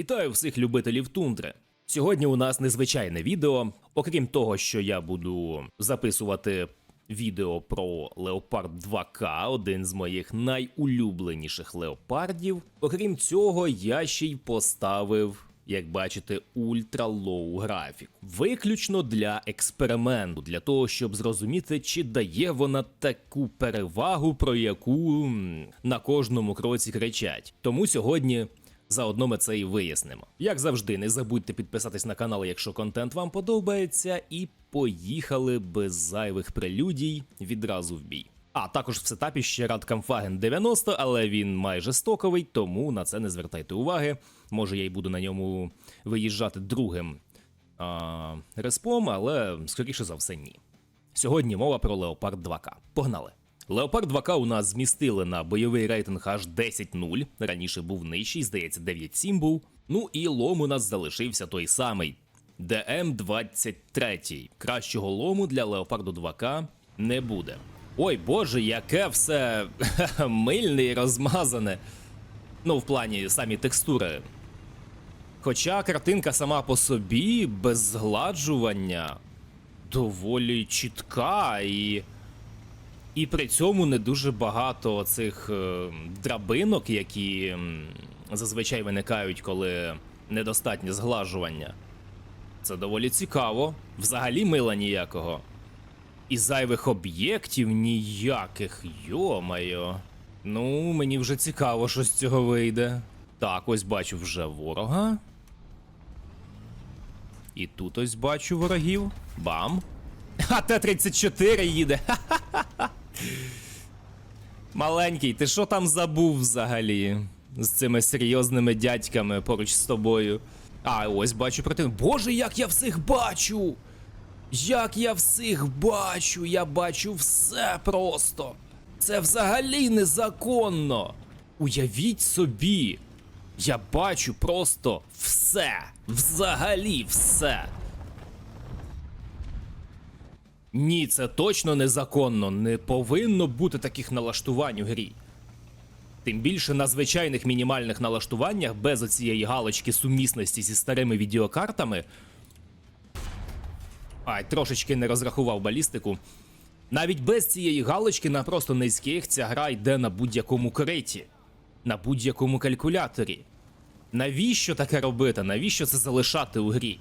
Вітаю всіх любителів тундри. Сьогодні у нас незвичайне відео. Окрім того, що я буду записувати відео про Леопард 2К, один з моїх найулюбленіших леопардів. Окрім цього, я ще й поставив. Як бачите, ультра лоу графік. Виключно для експерименту, для того, щоб зрозуміти, чи дає вона таку перевагу, про яку на кожному кроці кричать. Тому сьогодні Заодно ми це і вияснимо. Як завжди, не забудьте підписатись на канал, якщо контент вам подобається, і поїхали без зайвих прелюдій відразу в бій. А також в сетапі ще Радкамфаген 90, але він майже стоковий, тому на це не звертайте уваги. Може, я й буду на ньому виїжджати другим а, респом, але скоріше за все, ні. Сьогодні мова про Леопард 2К. Погнали! Леопард 2К у нас змістили на бойовий рейтинг аж 10-0. Раніше був нижчий, здається, 9-7 був. Ну і лом у нас залишився той самий. ДМ-23. Кращого лому для Леопарду 2К не буде. Ой боже, яке все мильне і розмазане. Ну, в плані самі текстури. Хоча картинка сама по собі без згладжування доволі чітка і. І при цьому не дуже багато цих е, драбинок, які зазвичай виникають, коли недостатнє зглажування. Це доволі цікаво. Взагалі мила ніякого. І зайвих об'єктів ніяких, йомайо. Ну, мені вже цікаво, що з цього вийде. Так, ось бачу вже ворога. І тут ось бачу ворогів. Бам. А Т-34 їде. Маленький, ти що там забув взагалі? З цими серйозними дядьками поруч з тобою. А, ось бачу противник. Боже, як я всіх бачу! Як я всіх бачу! Я бачу все просто! Це взагалі незаконно! Уявіть собі! Я бачу просто все! Взагалі все! Ні, це точно незаконно. Не повинно бути таких налаштувань у грі. Тим більше на звичайних мінімальних налаштуваннях без оцієї галочки сумісності зі старими відеокартами. Ай, трошечки не розрахував балістику. Навіть без цієї галочки на просто низьких ця гра йде на будь-якому криті, на будь-якому калькуляторі. Навіщо таке робити? Навіщо це залишати у грі?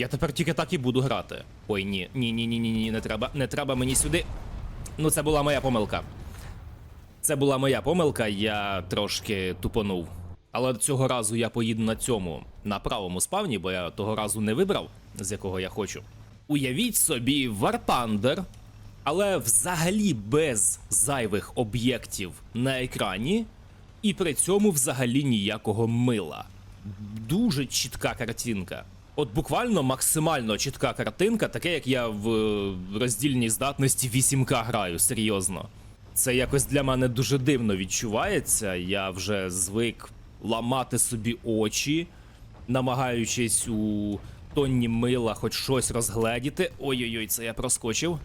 Я тепер тільки так і буду грати. Ой, ні, ні, ні, ні, ні, ні, не треба, не треба мені сюди. Ну, це була моя помилка. Це була моя помилка, я трошки тупонув. Але цього разу я поїду на цьому, на правому спавні, бо я того разу не вибрав, з якого я хочу. Уявіть собі Thunder, але взагалі без зайвих об'єктів на екрані, і при цьому взагалі ніякого мила. Дуже чітка картинка. От буквально максимально чітка картинка, таке як я в роздільній здатності 8К граю, серйозно. Це якось для мене дуже дивно відчувається. Я вже звик ламати собі очі, намагаючись у тонні мила хоч щось розгледіти. Ой-ой-ой, це я проскочив.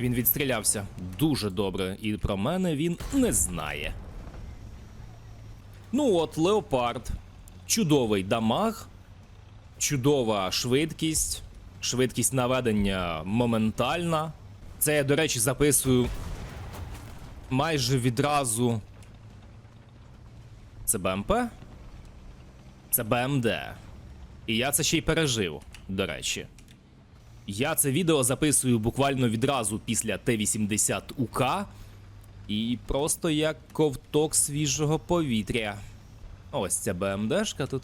Він відстрілявся дуже добре, і про мене він не знає. Ну от, Леопард. Чудовий дамаг, чудова швидкість, швидкість наведення моментальна. Це я, до речі, записую майже відразу. Це БМП? Це БМД. І я це ще й пережив, до речі. Я це відео записую буквально відразу після Т-80 УК. І просто як ковток свіжого повітря. Ось ця БМДшка тут.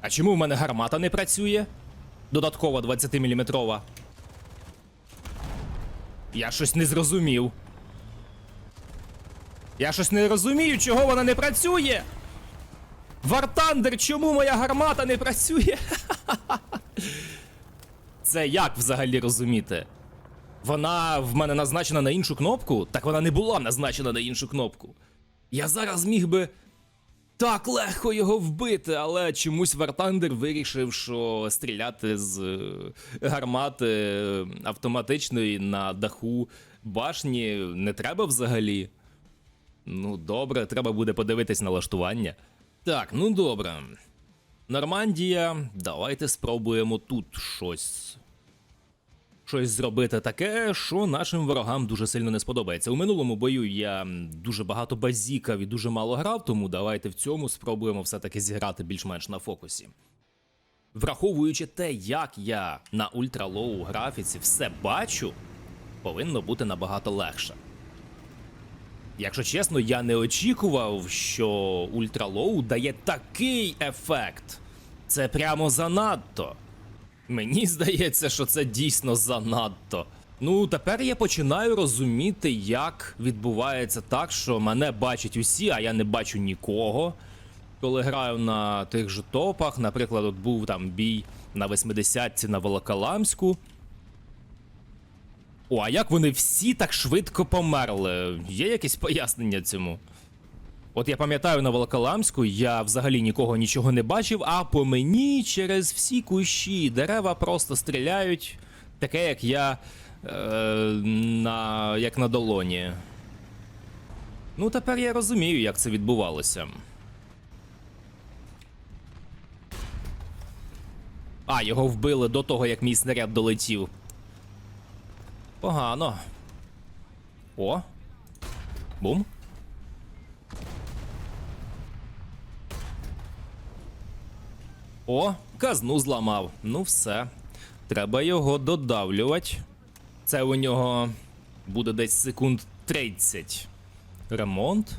А чому в мене гармата не працює? Додаткова 20-мм. Я щось не зрозумів. Я щось не розумію, чого вона не працює. Вартандер, чому моя гармата не працює? Це як взагалі розуміти? Вона в мене назначена на іншу кнопку? Так вона не була назначена на іншу кнопку. Я зараз міг би Так легко його вбити, але чомусь Вартандер вирішив, що стріляти з е, гармати е, автоматичної на даху башні не треба взагалі. Ну, добре, треба буде подивитись налаштування. Так, ну добре. Нормандія, давайте спробуємо тут щось. Щось зробити таке, що нашим ворогам дуже сильно не сподобається. У минулому бою я дуже багато базікав і дуже мало грав, тому давайте в цьому спробуємо все-таки зіграти більш-менш на фокусі. Враховуючи те, як я на ультралоу графіці все бачу, повинно бути набагато легше. Якщо чесно, я не очікував, що ультралоу дає такий ефект. Це прямо занадто. Мені здається, що це дійсно занадто. Ну, тепер я починаю розуміти, як відбувається так, що мене бачать усі, а я не бачу нікого. Коли граю на тих же топах, наприклад, от був там бій на 80-ці на Волоколамську. О, а як вони всі так швидко померли? Є якесь пояснення цьому? От я пам'ятаю на Волоколамську, я взагалі нікого нічого не бачив, а по мені через всі кущі дерева просто стріляють, таке як я е, на, як на долоні. Ну, тепер я розумію, як це відбувалося. А, його вбили до того, як мій снаряд долетів. Погано. О. Бум. О, казну зламав. Ну все. Треба його додавлювати. Це у нього буде десь секунд 30. Ремонт.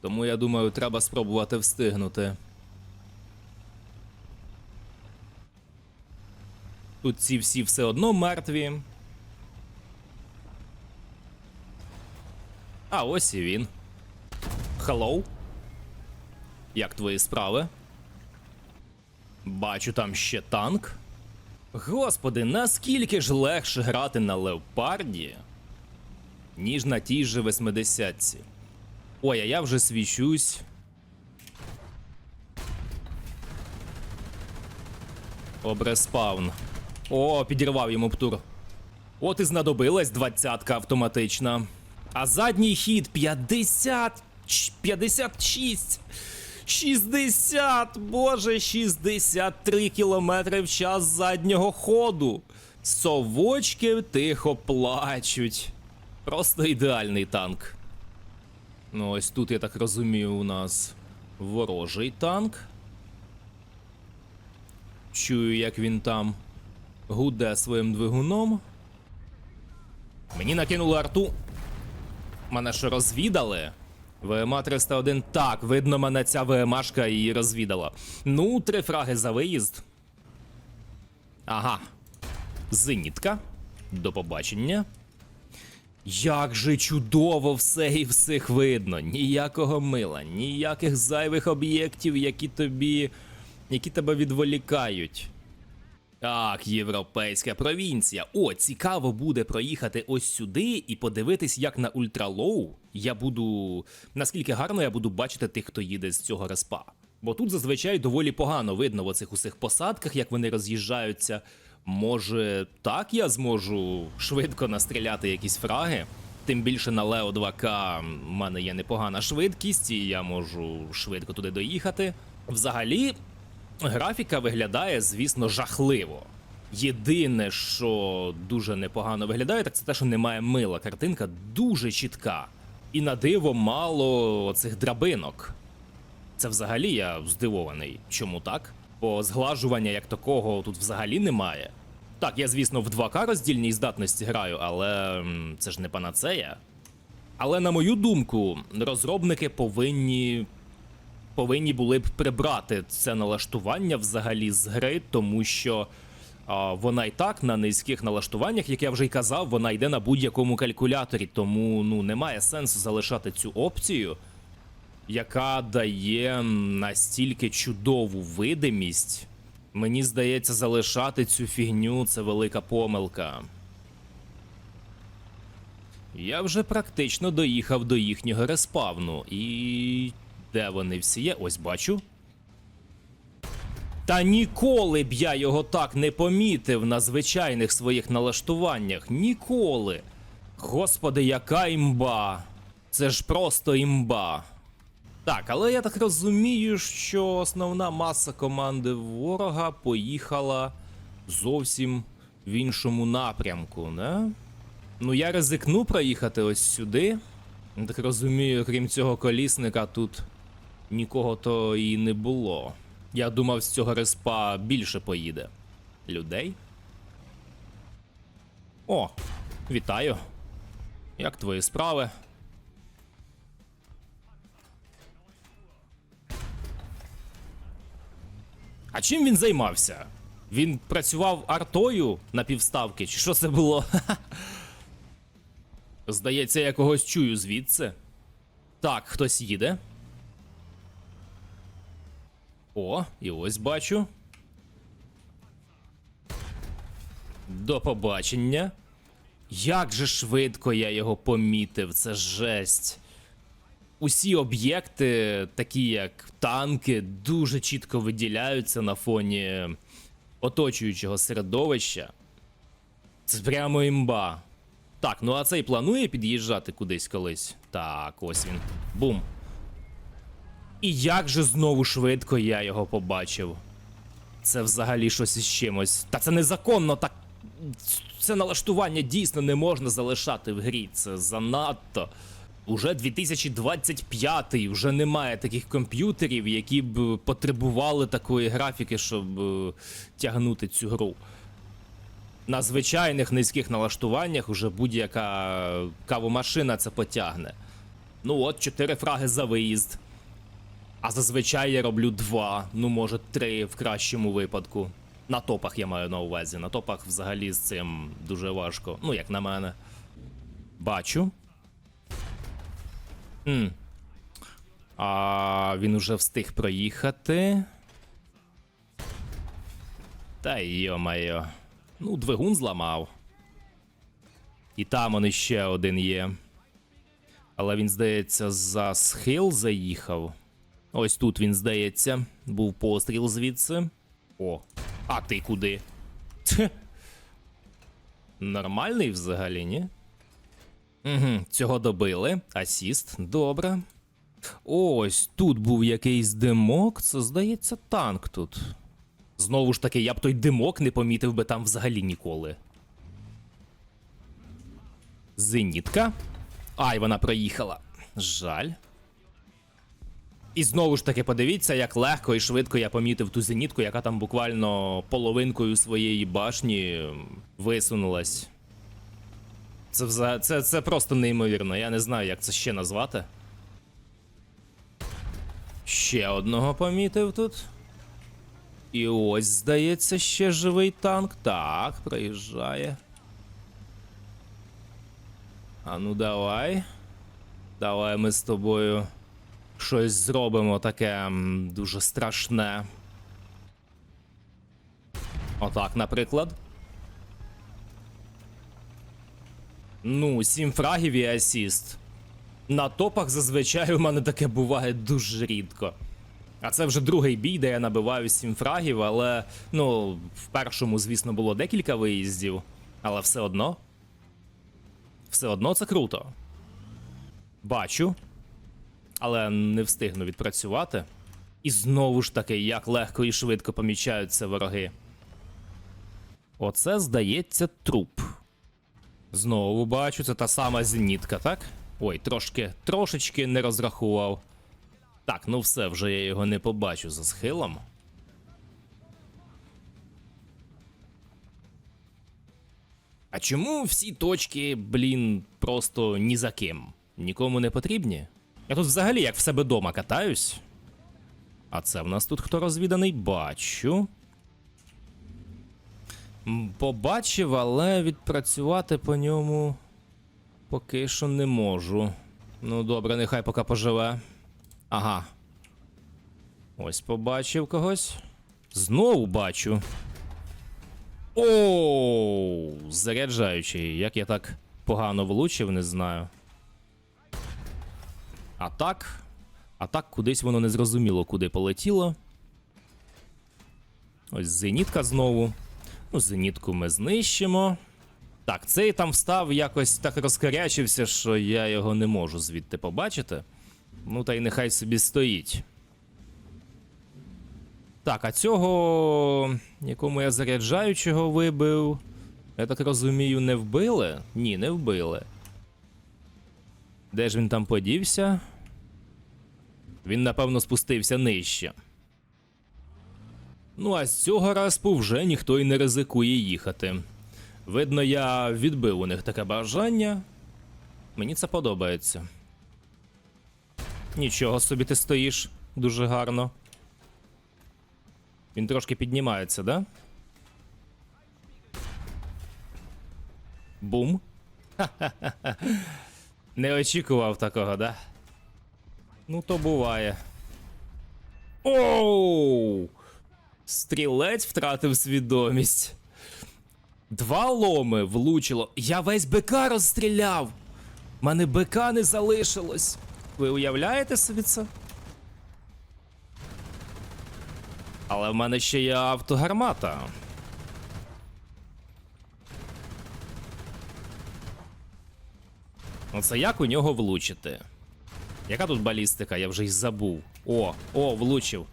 Тому я думаю, треба спробувати встигнути. Тут ці всі все одно мертві. А ось і він. Хеллоу. Як твої справи? Бачу там ще танк. Господи, наскільки ж легше грати на леопарді, ніж на тій же 80-ці. Ой, а я вже свічусь. Обреспаун. О, підірвав йому птур. От і знадобилась двадцятка автоматична. А задній хід 50. 56. 60! Боже, 63 кілометри в час заднього ходу. Совочки тихо плачуть. Просто ідеальний танк. Ну, ось тут, я так розумію, у нас ворожий танк. Чую, як він там гуде своїм двигуном. Мені накинули арту. Мене що розвідали? ВМА 301. Так, видно, мене ця ВМАшка її розвідала. Ну, три фраги за виїзд. Ага. Зенітка. До побачення. Як же чудово все і всіх видно. Ніякого мила, ніяких зайвих об'єктів, які тобі. які тебе відволікають. Так, європейська провінція. О, цікаво буде проїхати ось сюди і подивитись, як на ультралоу я буду. наскільки гарно я буду бачити тих, хто їде з цього респа. Бо тут зазвичай доволі погано видно в оцих усіх посадках, як вони роз'їжджаються. Може, так я зможу швидко настріляти якісь фраги. Тим більше на Лео 2К в мене є непогана швидкість, і я можу швидко туди доїхати. Взагалі, Графіка виглядає, звісно, жахливо. Єдине, що дуже непогано виглядає, так це те, що немає мила. Картинка дуже чітка. І на диво мало цих драбинок. Це взагалі я здивований. Чому так? Бо зглажування як такого тут взагалі немає. Так, я, звісно, в 2К роздільній здатності граю, але це ж не панацея. Але на мою думку, розробники повинні повинні були б прибрати це налаштування взагалі з гри, тому що а, вона і так на низьких налаштуваннях, як я вже й казав, вона йде на будь-якому калькуляторі, тому ну немає сенсу залишати цю опцію, яка дає настільки чудову видимість. Мені здається, залишати цю фігню це велика помилка. Я вже практично доїхав до їхнього респавну, і Де вони всі є? Ось бачу. Та ніколи б я його так не помітив на звичайних своїх налаштуваннях. Ніколи. Господи, яка імба. Це ж просто імба. Так, але я так розумію, що основна маса команди ворога поїхала зовсім в іншому напрямку, не? Ну, я ризикну проїхати ось сюди. Так розумію, крім цього колісника, тут нікого то і не було. Я думав, з цього респа більше поїде. Людей. О, вітаю. Як твої справи? А чим він займався? Він працював артою на півставки, чи що це було? Здається, я когось чую звідси. Так, хтось їде. О, і ось бачу. До побачення. Як же швидко я його помітив, це жесть. Усі об'єкти, такі як танки, дуже чітко виділяються на фоні оточуючого середовища. Це прямо імба. Так, ну а цей планує під'їжджати кудись колись. Так, ось він. Бум. І як же знову швидко я його побачив. Це взагалі щось із чимось. Та це незаконно, так. Це налаштування дійсно не можна залишати в грі. Це занадто. Уже 2025, й вже немає таких комп'ютерів, які б потребували такої графіки, щоб е, тягнути цю гру. На звичайних низьких налаштуваннях уже будь-яка кавомашина це потягне. Ну от, 4 фраги за виїзд. А зазвичай я роблю 2, ну може 3 в кращому випадку. На топах я маю на увазі. На топах взагалі з цим дуже важко. Ну, як на мене. Бачу. М. А він уже встиг проїхати. Та йо-майо. Ну, двигун зламав. І там он іще один є. Але він, здається, за схил заїхав. Ось тут він, здається, був постріл звідси. О, а ти куди? Тьф. Нормальний взагалі, ні? Угу, цього добили. Асіст, добре. Ось тут був якийсь димок, це здається танк тут. Знову ж таки, я б той димок не помітив би там взагалі ніколи. Зенітка. Ай, вона проїхала. Жаль. І знову ж таки, подивіться, як легко і швидко я помітив ту зенітку, яка там буквально половинкою своєї башні висунулась. Це, вза... це, це просто неймовірно. Я не знаю, як це ще назвати. Ще одного помітив тут. І ось, здається, ще живий танк. Так, проїжджає. А ну давай. Давай ми з тобою щось зробимо таке дуже страшне. Отак, наприклад. Ну, сім фрагів і асіст. На топах зазвичай у мене таке буває дуже рідко. А це вже другий бій, де я набиваю сім фрагів, але ну, в першому, звісно, було декілька виїздів, але все одно. Все одно це круто. Бачу. Але не встигну відпрацювати. І знову ж таки, як легко і швидко помічаються вороги. Оце, здається, труп. Знову бачу, це та сама зенітка, так? Ой, трошки, трошечки не розрахував. Так, ну все, вже я його не побачу за схилом. А чому всі точки, блін, просто ні за ким? Нікому не потрібні? Я тут взагалі як в себе дома катаюсь. А це в нас тут хто розвіданий? Бачу. Побачив, але відпрацювати по ньому поки що не можу. Ну, добре, нехай поки поживе. Ага. Ось побачив когось. Знову бачу. Оу, заряджаючий. Як я так погано влучив, не знаю. А так. А так кудись воно не зрозуміло, куди полетіло. Ось зенітка знову. Ну, зенітку ми знищимо. Так, цей там встав якось так розкарячився, що я його не можу звідти побачити. Ну, та й нехай собі стоїть. Так, а цього, якому я заряджаючого вибив, я так розумію, не вбили? Ні, не вбили. Де ж він там подівся? Він, напевно, спустився нижче. Ну, а з цього распу вже ніхто й не ризикує їхати. Видно, я відбив у них таке бажання. Мені це подобається. Нічого собі ти стоїш дуже гарно. Він трошки піднімається, да? Бум. Ха-ха-ха. Не очікував такого, да? Ну, то буває. Оу! Стрілець втратив свідомість. Два ломи влучило. Я весь БК розстріляв. Мене БК не залишилось. Ви уявляєте собі це? Але в мене ще є автогармата. Оце як у нього влучити? Яка тут балістика? Я вже й забув. О, о, влучив.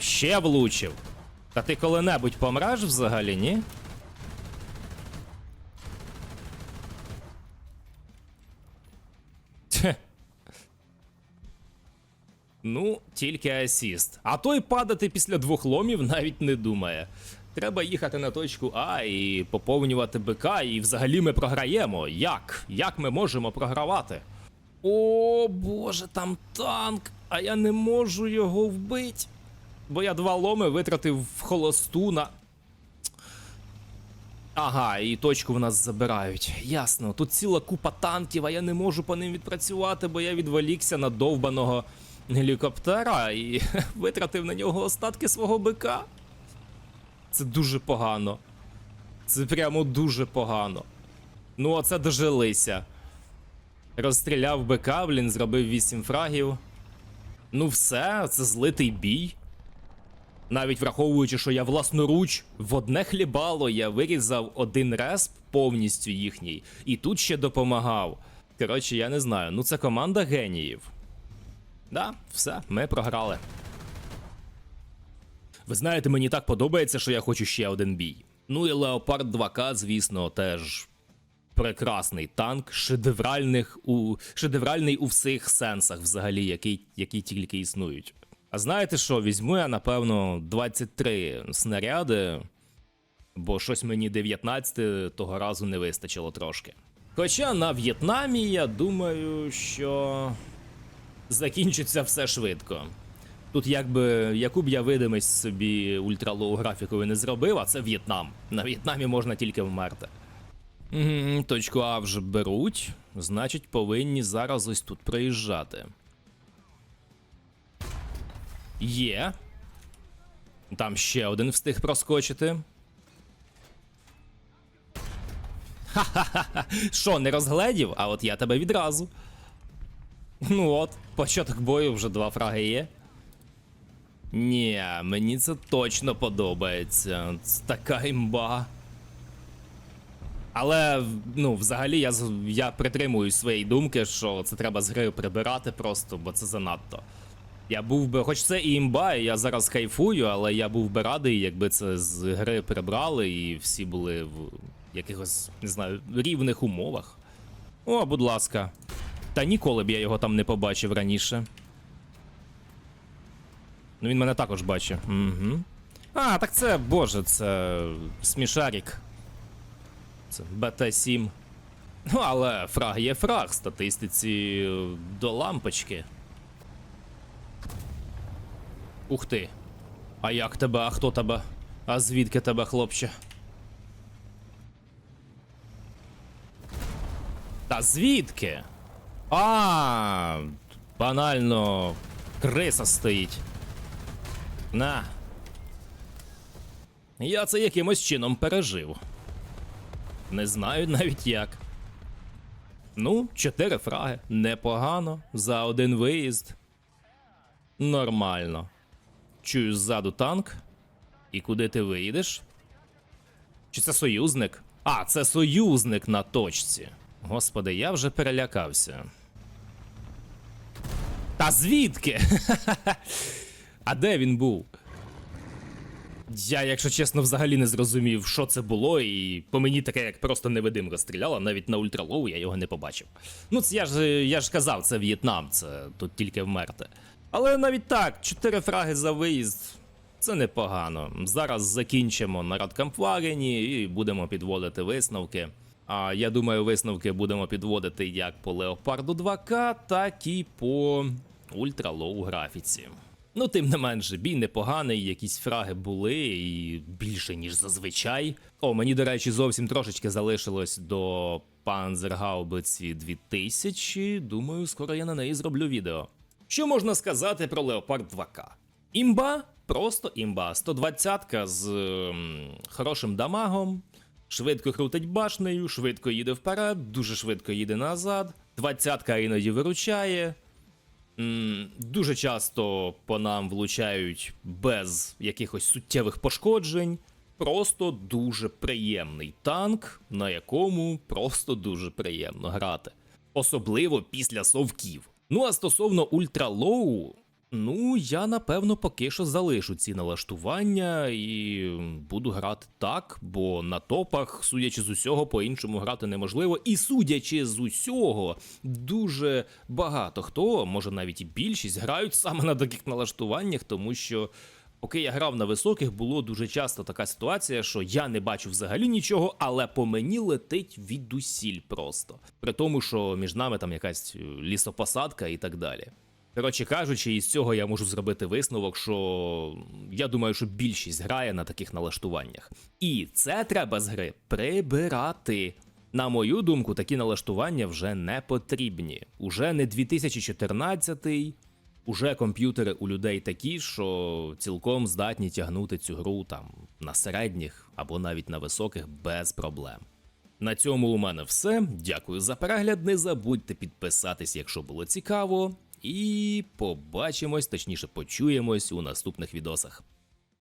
Ще влучив. Та ти коли-небудь помреш взагалі, ні? Ну, тільки асіст. А той падати після двох ломів навіть не думає. Треба їхати на точку А і поповнювати БК, і взагалі ми програємо. Як? Як ми можемо програвати? О, боже, там танк, а я не можу його вбити. Бо я два ломи витратив в холосту на. Ага, і точку в нас забирають. Ясно, тут ціла купа танків, а я не можу по ним відпрацювати, бо я відволікся на довбаного гелікоптера і витратив на нього остатки свого бика. Це дуже погано. Це прямо дуже погано. Ну, оце дожилися. Розстріляв бика, блін, зробив 8 фрагів. Ну, все, це злитий бій. Навіть враховуючи, що я власноруч в одне хлібало я вирізав один респ повністю їхній, і тут ще допомагав. Коротше, я не знаю, ну це команда геніїв. Да, все, ми програли. Ви знаєте, мені так подобається, що я хочу ще один бій. Ну і Леопард 2К, звісно, теж прекрасний танк, шедевральних у шедевральний у всіх сенсах, взагалі, які, які тільки існують. А знаєте що, візьму я, напевно, 23 снаряди, бо щось мені 19 того разу не вистачило трошки. Хоча на В'єтнамі я думаю, що закінчиться все швидко. Тут якби яку б я видимість собі ультралоу графікові не зробив, а це В'єтнам. На В'єтнамі можна тільки вмерти. Точку А вже беруть, значить, повинні зараз ось тут проїжджати. Є. Там ще один встиг проскочити. Ха-ха-ха. Що, не розгледів? А от я тебе відразу. Ну от, початок бою вже два фраги є. Ні, мені це точно подобається. Це така імба. Але, ну, взагалі, я, я притримуюсь своєї думки, що це треба з гри прибирати просто, бо це занадто. Я був би, хоч це і імба, і я зараз кайфую, але я був би радий, якби це з гри прибрали і всі були в якихось, не знаю, рівних умовах. О, будь ласка. Та ніколи б я його там не побачив раніше. Ну він мене також бачить. Угу. А, так це, боже, це смішарік. Це БТ-7. Ну, але фраг є фраг, статистиці е, до лампочки. Ух ти. А як тебе, а хто тебе? А звідки тебе, хлопче? Та звідки? А, банально криса стоїть. На. Я це якимось чином пережив. Не знаю навіть як. Ну, чотири фраги. Непогано. За один виїзд. Нормально. Чую ззаду танк. І куди ти виїдеш? Чи це союзник? А, це союзник на точці. Господи, я вже перелякався. Та звідки? а де він був? Я, якщо чесно, взагалі не зрозумів, що це було, і по мені таке, як просто невидимка стріляла, навіть на ультралоу я його не побачив. Ну, це я ж я ж казав, це В'єтнам, це тут тільки вмерти. Але навіть так, чотири фраги за виїзд. Це непогано. Зараз закінчимо на Радкамфвагені і будемо підводити висновки. А я думаю, висновки будемо підводити як по Леопарду 2К, так і по ультралоу графіці. Ну, тим не менше, бій непоганий, якісь фраги були і більше, ніж зазвичай. О, мені, до речі, зовсім трошечки залишилось до Панзергаубиці 2000. Думаю, скоро я на неї зроблю відео. Що можна сказати про Леопард 2К? Імба, просто імба. 120-ка з ем, хорошим дамагом, швидко крутить башнею, швидко їде вперед, дуже швидко їде назад. 20-ка іноді виручає. Дуже часто по нам влучають без якихось суттєвих пошкоджень. Просто дуже приємний танк, на якому просто дуже приємно грати. Особливо після совків. Ну а стосовно ультралоу, ну я напевно поки що залишу ці налаштування і буду грати так, бо на топах, судячи з усього, по-іншому грати неможливо. І судячи з усього, дуже багато хто, може навіть і більшість, грають саме на таких налаштуваннях, тому що. Поки я грав на високих, було дуже часто така ситуація, що я не бачу взагалі нічого, але по мені летить відусіль просто. При тому, що між нами там якась е, лісопосадка і так далі. Коротше кажучи, із цього я можу зробити висновок, що я думаю, що більшість грає на таких налаштуваннях. І це треба з гри прибирати. На мою думку, такі налаштування вже не потрібні. Уже не 2014 Уже комп'ютери у людей такі, що цілком здатні тягнути цю гру там на середніх або навіть на високих без проблем. На цьому у мене все. Дякую за перегляд. Не забудьте підписатись, якщо було цікаво. І побачимось, точніше, почуємось у наступних відосах.